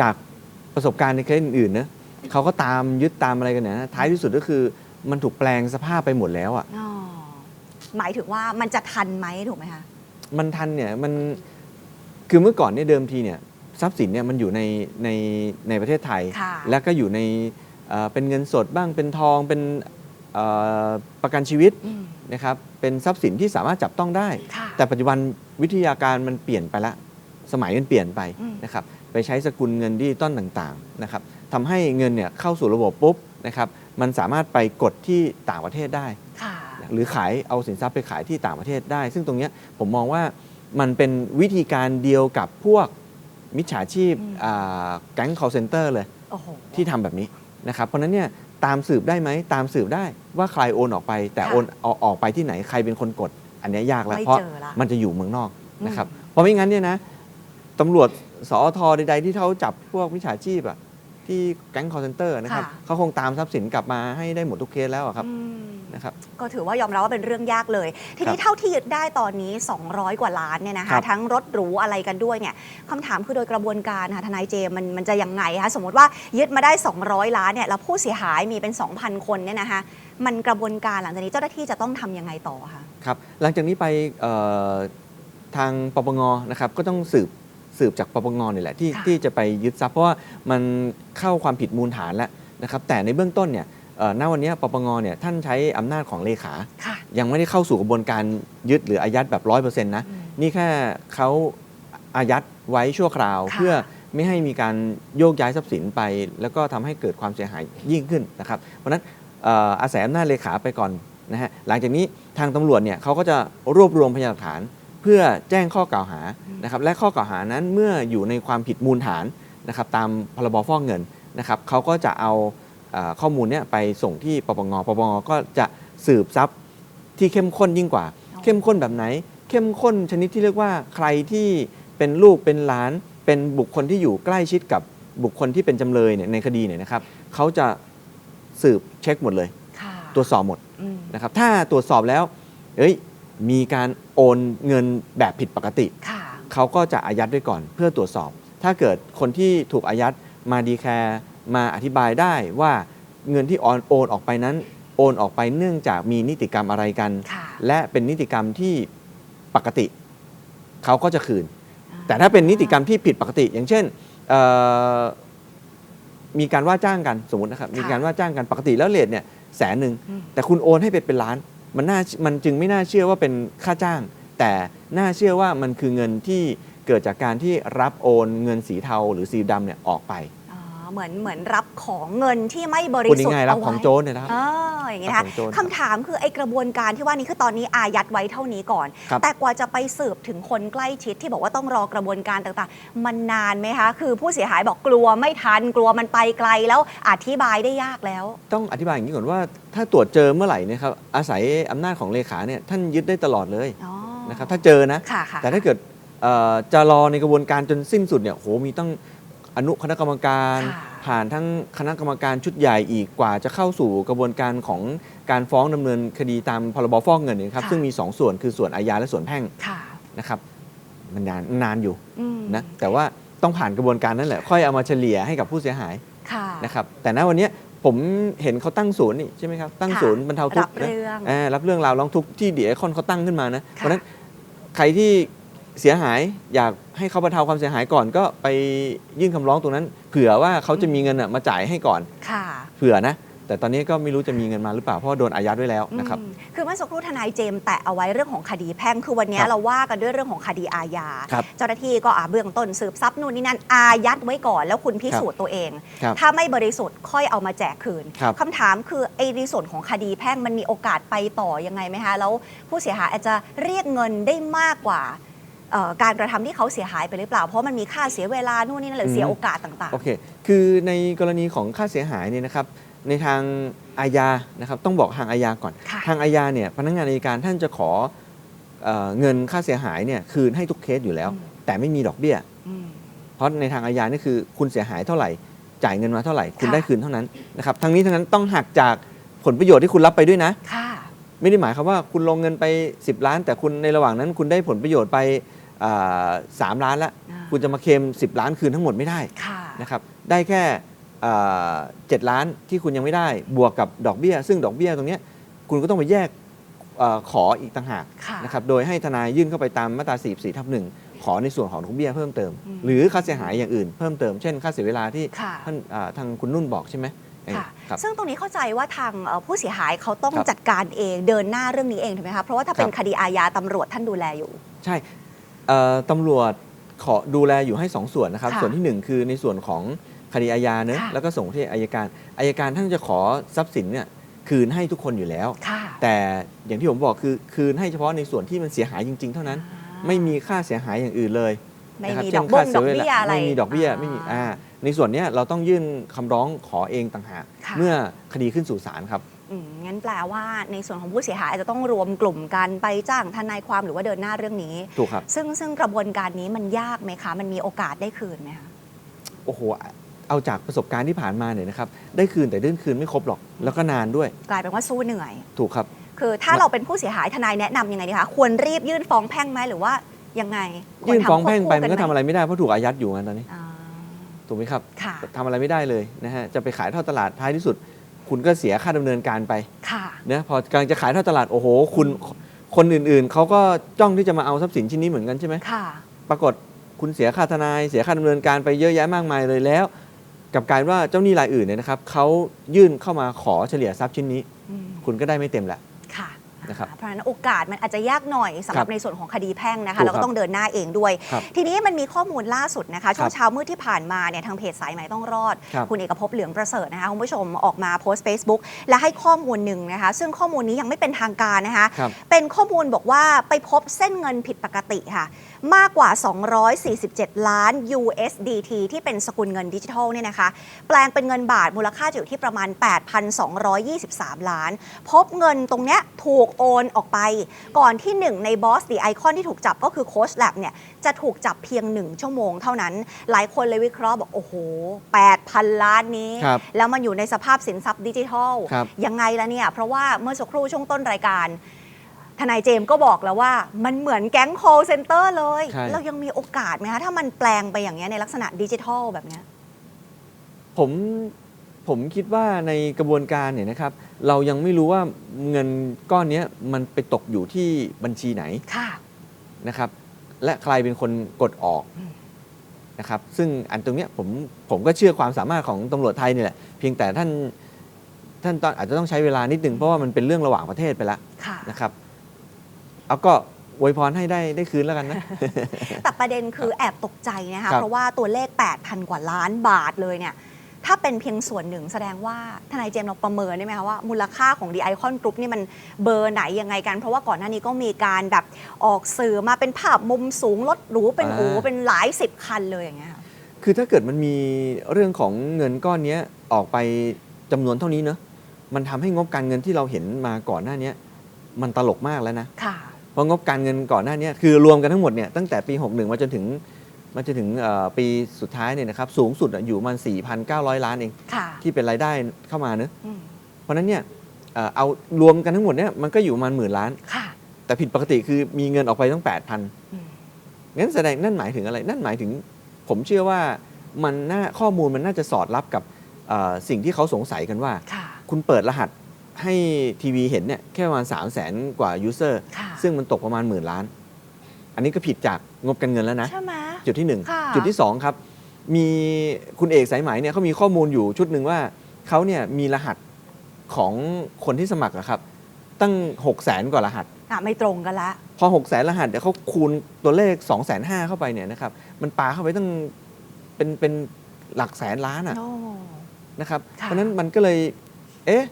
จากประสบการณ์ในเคสอื่นๆนะเขาก็ตามยึดตามอะไรกันเนี่ยนะท้ายที่สุดก็คือมันถูกแปลงสภาพไปหมดแล้วอะ อ๋อหมายถึงว่ามันจะทันไหมถูกไหมคะ มันทันเนี่ยมันคือเมื่อก่อนเนี่ยเดิมทีเนี่ยทรัพย์สินเนี่ยมันอยู่ในในในประเทศไทย ค่ะ แล้วก็อยู่ในเอ่อเป็นเงินสดบ้างเป็นทองเป็นเอ่อประกันชีวิตอืมนะครับเป็นทรัพย์สินที่สามารถจับต้องได้ ค่ะ แต่ปัจจุบันวิทยาการมันเปลี่ยนไปละ สมัยมันเปลี่ยนไปอืม นะครับ ไปใช้สกุลเงินดิจิตอลต่างๆนะครับทำให้เงินเนี่ยเข้าสู่ระบบปุ๊บนะครับมันสามารถไปกดที่ต่างประเทศได้ค่ะหรือขายเอาสินทรัพย์ไปขายที่ต่างประเทศได้ ซึ่งตรงเนี้ยผมมองว่ามันเป็นวิธีการเดียวกับพวกมิจฉาชีพอืมอ่าแก๊ง call center เลยโอ้โหที่ทำแบบนี้นะครับเพราะฉะนั้นเนี่ยตามสืบได้ไหมตามสืบได้ว่าใครโอนออกไป แต่ค่ะโอนเอาออกไปที่ไหนใครเป็นคนกด อันเนี้ยยากแล้วไม่เพราะเจอละมันจะอยู่เมืองนอกนะครับอืมเพราะไม่งั้นเนี่ยนะตำรวจ สอทใดๆที่เขาจับพวกมิจฉาชีพอะที่แก๊ง call center นะครับค่ะ เขาคงตามทรัพย์สินกลับมาให้ได้หมดทุกเคสแล้วอะครับอืมนะครับ ก็ถือว่ายอมรับว่าเป็นเรื่องยากเลย ทีนี้ครับเท่าที่ยึดได้ตอนนี้ 200 กว่าล้านเนี่ยนะครัคะ บ ทั้งรถหรูอะไรกันด้วยเนี่ยคำถามคือโดยกระบวนการค่ะทนายเจมส์มันมันจะยังไงคะสมมติว่ายึดมาได้ 200 ล้านเนี่ยแล้วผู้เสียหายมีเป็น 2,000 คนเนี่ยนะคะมันกระบวนการหลังจากนี้เจ้าหน้าที่จะต้องทำยังไงต่อคะ ครับหลังจากนี้ไปเอ่อทางปปงนะครับก็ต้องสืบ สืบจากปปงนี่แหละที่ค่ะ ที่จะไปยึดทรัพย์เพราะว่ามันเข้าความผิดมูลฐานแล้วนะครับแต่ในเบื้องต้นเนี่ยเอ่อณวันนี้ปปงเนี่ยท่านใช้อำนาจของเลขา ค่ะ ยังไม่ได้เข้าสู่กระบวนการยึดหรืออายัดแบบร้อยเปอร์เซ็นต์นะ อืมนี่แค่เขาอายัดไว้ชั่วคราว ค่ะ เพื่อไม่ให้มีการโยกย้ายทรัพย์สินไป แล้วก็ทำให้เกิดความเสียหายยิ่งขึ้นนะครับ เพราะฉะนั้นเอ่ออาศัยอำนาจเลขาไปก่อนนะฮะหลังจากนี้ทางตำรวจเนี่ยเขาก็จะรวบรวมพยานหลักฐาน เพื่อแจ้งข้อกล่าวหานะครับและข้อกล่าวหานั้นเมื่ออยู่ในความผิดมูลฐานนะครับตามพรบฟอกเงินนะครับเขาก็จะเอาเอ่อข้อมูลเนี่ยไปส่งที่ปปงปปงก็จะสืบทรัพย์ที่เข้มข้นยิ่งกว่าอ๋อเข้มข้นแบบไหน เข้มข้นชนิดที่เรียกว่าใครที่เป็นลูกเป็นหลาน เป็นบุคคลที่อยู่ใกล้ชิดกับบุคคลที่เป็นจำเลยเนี่ยในคดีเนี่ยนะครับเขาจะสืบเช็คหมดเลยค่ะตรวจสอบหมดอืมนะครับถ้าตรวจสอบแล้วเอ้ย มีการโอนเงินแบบผิดปกติ ค่ะ เขาก็จะอายัดไว้ก่อนเพื่อตรวจสอบ ถ้าเกิดคนที่ถูกอายัดมาดีแคร์มาอธิบายได้ว่าเงินที่โอนโอนออกไปนั้น โอนออกไปเนื่องจากมีนิติกรรมอะไรกัน ค่ะและเป็นนิติกรรมที่ปกติ เขาก็จะคืน แต่ถ้าเป็นนิติกรรมที่ผิดปกติ อย่างเช่นเอ่อมีการว่าจ้างกันสมมตินะครับค่ะมีการว่าจ้างกันปกติแล้วเลทเนี่ยแสนหนึ่ง อืม แต่คุณโอนให้ไปเป็นล้าน มันน่ามันจึงไม่น่าเชื่อว่าเป็นค่าจ้าง แต่น่าเชื่อว่ามันคือเงินที่เกิดจากการที่รับโอนเงินสีเทาหรือสีดำเนี่ยออกไป เหมือนเหมือนรับของเงินที่ไม่บริพูดสุทธิ์ง่ายๆรับเอาของไว้โจรเนี่ยนะครับ เอออย่างนี้รันะบคะของโจร คำถามคือไอ้กระบวนการที่ว่านี้คือตอนนี้อายัดไว้เท่านี้ก่อน ครับ แต่กว่าจะไปสืบถึงคนใกล้ชิดที่บอกว่าต้องรอกระบวนการต่างๆ มันนานไหมคะ คือผู้เสียหายบอกกลัวไม่ทันกลัวมันไปไกลแล้วอธิบายได้ยากแล้ว ต้องอธิบายอย่างนี้ก่อนว่าถ้าตรวจเจอเมื่อไหร่เนะครับอาศัยอำนาจของเลขาเนี่ยท่านยึดได้ตลอดเลยอ๋อนะครับถ้าเจอนะ ค่ะค่ะ แต่ถ้าเกิดเอ่อจะรอในกระบวนการจนสิ้นสุดเนี่ยโหมีต้อง อนุคณะกรรมการค่ะผ่านทั้งคณะกรรมการชุดใหญ่อีกกว่าจะเข้าสู่กระบวนการของการฟ้องดำเนินคดีตามพรบฟอกเงินเนี่ยครับค่ะซึ่งมี 2 ส่วนคือส่วนอาญาและส่วนแพ่งค่ะนะครับมันนานนานอยู่อืมนะแต่ว่าต้องผ่านกระบวนการนั่นแหละค่อยเอามาเฉลี่ยให้กับผู้เสียหายค่ะนะครับแต่ณวันเนี้ยผมเห็นเขาตั้งศูนย์นี่ใช่ไหมครับตั้งค่ะศูนย์บรรเทาทุรักบข์นะเรื่องอ่ารับเรื่องราวร้องทุกข์ที่เดียคอนเขาตั้งขึ้นมานะเพค่ะราะฉะนั้นใครที่ เสียหายอยากให้เขาบรรเทาความเสียหายก่อนก็ไปยื่นคำร้องตรงนั้น เผื่อว่าเขาจะมีเงินน่ะมาจ่ายให้ก่อน ค่ะเผื่อนะ แต่ตอนนี้ก็ไม่รู้จะมีเงินมาหรือเปล่าเพราะว่าโดนอายัดไว้แล้วนะครับ อืมคือเมื่อสักครู่ทนายเจมส์แตะเอาไว้เรื่องของคดีแพ่งคือวันนี้ครับเราว่ากันด้วยเรื่องของคดีอาญา ครับเจ้าหน้าที่ก็อ่าเบื้องต้นสืบทรัพย์นู่นนี่นั่นอายัดไว้ก่อน แล้วคุณพิสูจน์ตัวเอง ครับถ้าไม่บริสุทธิ์ค่อยเอามาแจกคืนครับ คำถามคือไอ้ในส่วนของคดีแพ่งมันมีโอกาสไปต่อยังไงไหมคะแล้วผู้เสียหายอาจจะเรียกเงินได้มากกว่าเอ่อ การกระทำที่เขาเสียหายไปหรือเปล่า เพราะมันมีค่าเสียเวลานู่นนี่นั่นหรือเสียโอกาสต่างโอเค คือในกรณีของค่าเสียหายเนี่ยนะครับ ในทางอาญานะครับต้องบอกทางอาญาก่อนค่ะทางอาญาเนี่ยพนักงานอัยการท่านจะขอเออเงินค่าเสียหายเนี่ยคืนให้ทุกเคสอยู่แล้วอืมแต่ไม่มีดอกเบี้ยๆอืมเพราะในทางอาญานี่คือคุณเสียหายเท่าไหร่ จ่ายเงินมาเท่าไหร่ คุณค่ะได้คืนเท่านั้นนะครับทั้งนี้ทั้งนั้นต้องหักจากผลประโยชน์ที่คุณรับไปด้วยนะค่ะไม่ได้หมายความว่าคุณลงเงินไป 10 ล้าน แต่คุณในระหว่างนั้นคุณได้ผลประโยชน์ไปอ่า สามล้านแล้วอ่าคุณจะมาเคลม10 ล้านคืนทั้งหมดไม่ได้ค่ะนะครับได้แค่อ่าเจ็ดล้านที่คุณยังไม่ได้บวกกับดอกเบี้ย ซึ่งดอกเบี้ยตรงเนี้ยคุณก็ต้องไปแยกเออขออีกต่างหากค่ะนะครับโดยให้ทนายยื่นเข้าไปตามมาตรา44ทับหนึ่งขอในส่วนของดอกเบี้ยเพิ่มเติมอืมหรือค่าเสียหายอย่างอื่นเพิ่มเติมเช่นค่าเสียเวลาที่ค่ะท่านอ่าทางคุณนุ่นบอกใช่ไหมค่ะครับซึ่งตรงนี้เข้าใจว่าทางเอ่อผู้เสียหายเขาต้องครับจัดการเองเดินหน้าเรื่องนี้เองถูกไหมคะเพราะว่าถ้าเป็นครับคดีอาญาตำรวจท่านดูแลอยู่ ใช่ เอ่อตำรวจขอดูแลอยู่ให้ 2 ส่วนนะครับ ค่ะส่วนทีหนึ่1 คือในส่วนของคดีอาญาเนอะค่ะ แล้วก็ส่งที่อายการอายการท่านจะขอทรัพย์สินเนี่ยคืนให้ทุกคนอยู่แล้ว ค่ะแต่อย่างที่ผมบอกคือคืนให้เฉพาะในส่วนที่มันเสียหายจริง ๆ เท่านั้นอ่าไม่มีค่าเสียหายอย่างอื่นเลยไม่นะครับมีเช่ดอนกบค่างดเสีอกวลาเบี้ยอะไร ไม่มีดอกเบี้ยไม่มีอ่าในส่วนเนี้ยเราต้องยื่นคำร้องขอเองต่างหากค่ะ เมื่อคดีขึ้นสู่ศาลครับอืม งั้นแปลว่าในส่วนของผู้เสียหายอาจจะต้องรวมกลุ่มกันไปจ้างทนายความหรือว่าเดินหน้าเรื่องนี้ ถูกครับ ซึ่งซึ่งกระบวนการนี้มันยากไหมคะ มันมีโอกาสได้คืนไหมคะ โอ้โห เอาจากประสบการณ์ที่ผ่านมาเนี่ยนะครับ ได้คืนแต่ได้คืนไม่ครบหรอก แล้วก็นานด้วย กลายเป็นว่าสู้เหนื่อย ถูกครับ คือถ้าเราเป็นผู้เสียหายทนายแนะนำยังไงดีคะ ควรรีบยื่นฟ้องแพ่งไหมหรือว่ายังไงควรยื่นฟ้องแพ่งไปทำควบคู่มันก็หทำอะไรไม่ได้เพราะถูกอายัดอยู่งั้นตอนนี้ อ่า ถูกไหมครับค่ะ ทำอะไรไม่ได้เลยนะฮะ จะไปขายทอดตลาดท้ายที่สุด คุณก็เสียค่าดำเนินการไปค่ะ นะพอกำลังจะขายทอดตลาดโอ้โห คุณคนอื่นๆเขาก็จ้องที่จะมาเอาทรัพย์สินชิ้นนี้เหมือนกันใช่ไหมค่ะ ปรากฏคุณเสียค่าทนายเสียค่าดำเนินการไปเยอะแยะมากมายเลยแล้วกลับกลารว่าเจ้าหนี้รายอื่นเนี่ยนะครับเขายื่นเข้ามาขอเฉลี่ยทรัพย์ชิ้นนี้ อืม คุณก็ได้ไม่เต็มแหละค่ะ นะครับเพราะฉะนั้นโอกาสมันอาจจะยากหน่อยสำหครัรับบในส่วนของคดีแพ่งนะถูคะกแล้วก็ต้องเดินหน้าเองด้วย ครับทีนี้มันมีข้อมูลล่าสุดนะคะช่วครังบเช้ามืดที่ผ่านมาเนี่ยทางเพจสายไหมต้องรอดครับ ณเอกภพเหลืองประเสริฐนะคะคุณผู้ชมออกมาโพสต์ Facebook และให้ข้อมูลหนึ่งนะคะ ซึ่งข้อมูลนี้ยังไม่เป็นทางการนะคะ ครับ เป็นข้อมูลบอกว่าไปพบเส้นเงินผิดปกติค่ะ มากกว่า 247 ล้าน USDT ที่เป็นสกุลเงินดิจิทัลเนี่ยนะคะ แปลงเป็นเงินบาทมูลค่าจะอยู่ที่ประมาณ 8,223 ล้าน พบเงินตรงเนี้ยถูกโอนออกไป ก่อนที่หนึ่งในบอสดีไอคอนที่ถูกจับก็คือโค้ชแลบเนี่ยจะถูกจับเพียง 1 ชั่วโมงเท่านั้น หลายคนเลยวิเคราะห์บอก โอ้โห 8,000 ล้านนี้ครับแล้วมันอยู่ในสภาพสินทรัพย์ดิจิทัลครับยังไงล่ะเนี่ย เพราะว่าเมื่อสักครู่ช่วงต้นรายการ ทนายเจมส์ก็บอกแล้วว่ามันเหมือนแก๊ง call center เลย ใช่ เรายังมีโอกาสไหมคะถ้ามันแปลงไปอย่างเงี้ยในลักษณะดิจิทัลแบบเนี้ย ผมผมคิดว่าในกระบวนการเนี่ยนะครับ เรายังไม่รู้ว่าเงินก้อนเนี้ยมันไปตกอยู่ที่บัญชีไหน ค่ะ นะครับและใครเป็นคนกดออกอืม นะครับซึ่งอันตรงเนี้ยผมผมก็เชื่อความสามารถของตำรวจไทยนี่แหละเพียงแต่ท่านท่านตอนอาจจะต้องใช้เวลานิดนึงเพราะว่ามันเป็นเรื่องระหว่างประเทศไปแล้วค่ะ นะครับ เอาก็อวยพรให้ได้ได้คืนแล้วกันนะ แต่ประเด็นคือแอบตกใจนะครัคะบเพราะว่าตัวเลข 8,000 กว่าล้านบาทเลยเนี่ยถ้าเป็นเพียงส่วนหนึ่งแสดงว่าทนายเจมส์เราประเมินได้ไหมคะว่า มูลค่าของดีไอคอนกรุ๊ปนี่มันเบอร์ไหนยังไงกัน เพราะว่าก่อนหน้านี้ก็มีการแบบออกสื่อมาเป็นภาพมุมสูงรถหรูเป็นอ่าโอ้เป็นหลายสิบคันเลยอย่างเงี้ยค่ะคือถ้าเกิดมันมีเรื่องของเงินก้อนเนี้ยออกไปจำนวนเท่านี้เนอะมันทำให้งบการเงินที่เราเห็นมาก่อนหน้าเนี้ยมันตลกมากแล้วนะค่ะเพ ราะงบการเงินก่อนหน้าเนี้ยคือรวมกันทั้งหมดเนี่ยตั้งแต่ปี 61 มาจนถึงมาจนถึงเอ่อปีสุดท้ายเนี่ยนะครับสูงสุดอะอยู่ประมัน 4,900 ล้านเองค่ะที่เป็นรายได้เข้ามาเนอะอืมเพราะฉะนั้นเนี่ยเอ่อเอารวมกันทั้งหมดเนี่ยมันก็อยู่ประมาณหมื่นล้านค่ะแต่ผิดปกติคือมีเงินออกไปตั้ง 8,000อืมงั้นแสดงนั่นหมายถึงอะไร นั่นหมายถึงผมเชื่อว่ามันน่าข้อมูลมันน่าจะสอดรับกับเอ่อสิ่งที่เขาสงสัยกันว่าค่ะคุณเปิดรหัสให้ทีวีเห็นเนี่ยแค่ประมาณ3 0 0แสนกว่ายูเซอร์ค่ะ ซึ่งมันตกประมาณหมื่นล้าน อันนี้ก็ผิดจากงบการเงินแล้วนะ ใช่ไหม จุดที่ ค่ะ1 จุดที่ 2 ครับ มีคุณเอกสายไหมเนี่ยเขามีข้อมูลอยู่ชุดหนึ่งว่าเขาเนี่ยมีรหัสของคนที่สมัครอะครับ ตั้ง 6 0แสนกว่ารหัส อะไม่ตรงกันละ พอ 6 0แสนรหัสเดี๋ยวเขาคูณตัวเลข 2 5 0 0 0เข้าไปเนี่ยนะครับมันปาเข้าไปตั้งเป็นเป็นหลักแสนล้านอะ โอ้ นะครับ ค่ะเพราะฉะนั้นมันก็เลย เอ๊ะ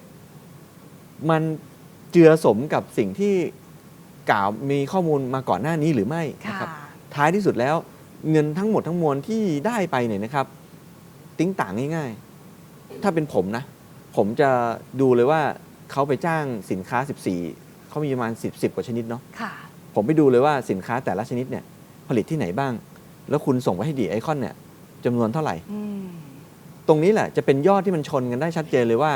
มันเจือสมกับสิ่งที่ กล่าวมีข้อมูลมาก่อนหน้านี้หรือไม่นะค่ะครับท้ายที่สุดแล้วเงินทั้งหมดทั้งมวลที่ได้ไปเนี่ยนะครับ ติ้งต่างง่าย ๆ ถ้าเป็นผมนะ ผมจะดูเลยว่าเขาไปจ้างสินค้า 14เขามีประมาณ 10 10 กว่าชนิดเนาะค่ะผมไปดูเลยว่าสินค้าแต่ละชนิดเนี่ย ผลิตที่ไหนบ้าง แล้วคุณส่งไปให้ดีไอคอนเนี่ยจำนวนเท่าไหร่อืมตรงนี้แหละจะเป็นยอดที่มันชนกันได้ชัดเจนเลยว่า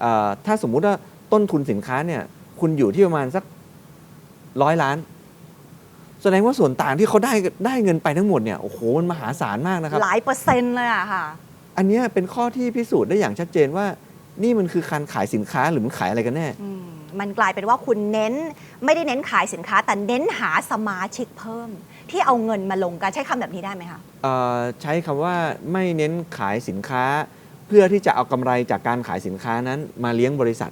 เอ่อถ้าสมมุติว่าต้นทุนสินค้าเนี่ย คุณอยู่ที่ประมาณสัก ร้อยล้าน แสดงว่าส่วนต่างที่เขาได้ได้เงินไปทั้งหมดเนี่ยโอ้โหมันมหาศาลมากนะครับ หลายเปอร์เซ็นต์เลยอะค่ะ อันเนี้ยเป็นข้อที่พิสูจน์ได้อย่างชัดเจนว่า นี่มันคือการขายสินค้าหรือมันขายอะไรกันแน่ อืมมันกลายเป็นว่าคุณเน้นไม่ได้เน้นขายสินค้า แต่เน้นหาสมาชิกเพิ่ม ที่เอาเงินมาลงกันใช้คำแบบนี้ได้ไหมคะ เอ่อใช้คำว่าไม่เน้นขายสินค้า เพื่อที่จะเอากำไรจากการขายสินค้านั้นมาเลี้ยงบริษัท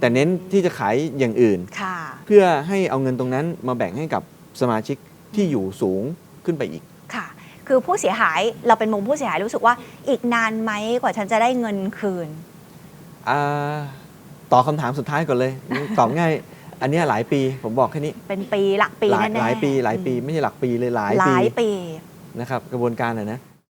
แต่เน้นที่จะขายอย่างอื่น ค่ะ เพื่อให้เอาเงินตรงนั้นมาแบ่งให้กับสมาชิกที่อยู่สูงขึ้นไปอีก ค่ะ คือผู้เสียหายเราเป็นมุมผู้เสียหายรู้สึกว่าอีกนานไหมกว่าฉันจะได้เงินคืนอาต่อบคำถามสุดท้ายก่อนเลย ตอบง่าย อันเนี้ยหลายปีผมบอกแค่นี้เป็นปีหลักปีหลายแน่ๆหลายปีหลายปีอืมไม่ใช่หลักปีเลยหลายหปีลายปี นะครับกระบวนการนะนะ